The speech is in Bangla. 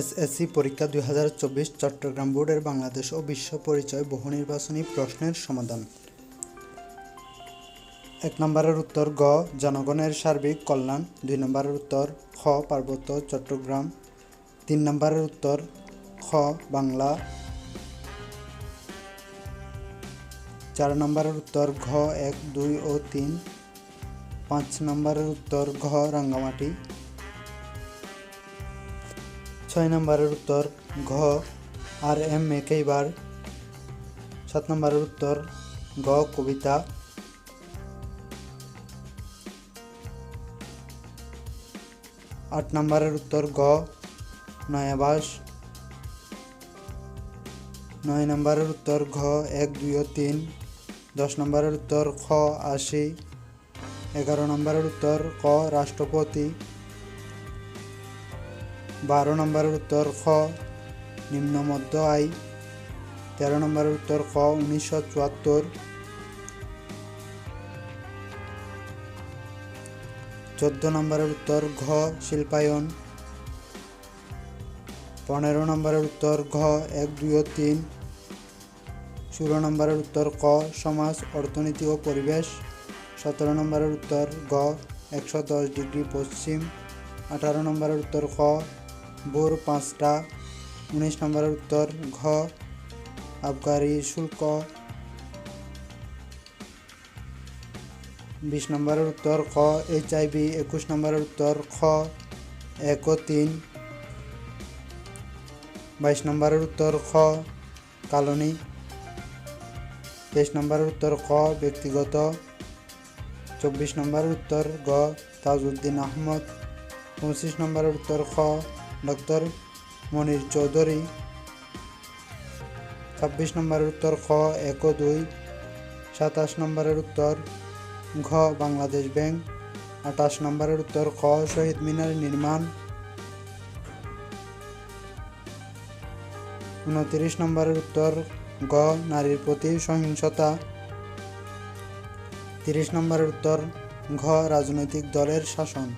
এসএসসি পরীক্ষা দুই হাজার চব্বিশ চট্টগ্রাম বোর্ডের বাংলাদেশ ও বিশ্ব পরিচয় বহু নির্বাচনী প্রশ্নের সমাধান। এক নম্বরের উত্তর গ, জনগণের সার্বিক কল্যাণ। দুই নম্বরের উত্তর খ, পার্বত্য চট্টগ্রাম। তিন নম্বরের উত্তর খ, বাংলা। চার নম্বরের উত্তর ঘ, এক, দুই ও তিন। পাঁচ নম্বরের উত্তর ঘ, রাঙ্গামাটি। ছয় নম্বরের উত্তর, ঘ, আর এম মেকেইবার সাত নম্বরের উত্তর, গ, কবিতা। আট নম্বরের উত্তর, গ, নয়াবাস। নয় নম্বরের উত্তর, ঘ, এক, দুই ও তিন। দশ নম্বরের উত্তর, খ, আশি। এগারো নম্বরের উত্তর, ক, রাষ্ট্রপতি। বারো নম্বরের উত্তর খ, নিম্ন মধ্য আয় তেরো নম্বরের উত্তর খ, উনিশশো চুয়াত্তর। চোদ্দ নম্বরের উত্তর ঘ, শিল্পায়ন। পনেরো নম্বরের উত্তর ঘ, এক, দুই ও তিন। ষোলো নম্বরের উত্তর ক, সমাজ, অর্থনীতি ও পরিবেশ। সতেরো নম্বরের উত্তর গ একশো দশ ডিগ্রি পশ্চিম। আঠারো নম্বরের উত্তর ক ভোর পাঁচটা, উনিশ নম্বরের উত্তর, ঘ, আবগারি শুল্ক। বিশ নম্বরের উত্তর, খ, এইচ আইভি একুশ নম্বরের উত্তর, খ, এক তিন। বাইশ নম্বরের উত্তর, খ, কালনী। তেইশ নম্বরের উত্তর খ ব্যক্তিগত। চব্বিশ নম্বরের উত্তর, গ, তাজউদ্দিন আহমদ। পঁচিশ নম্বরের উত্তর, খ ডক্টর মনির চৌধুরী। ছাব্বিশ নম্বরের উত্তর খ, এক দুই। সাতাশ নম্বরের উত্তর ঘ, বাংলাদেশ ব্যাংক। আঠাশ নম্বরের উত্তর খ, শহীদ মিনার নির্মাণ। উনত্রিশ নম্বরের উত্তর গ নারীর প্রতি সহিংসতা। তিরিশ নম্বরের উত্তর ঘ, রাজনৈতিক দলের শাসন।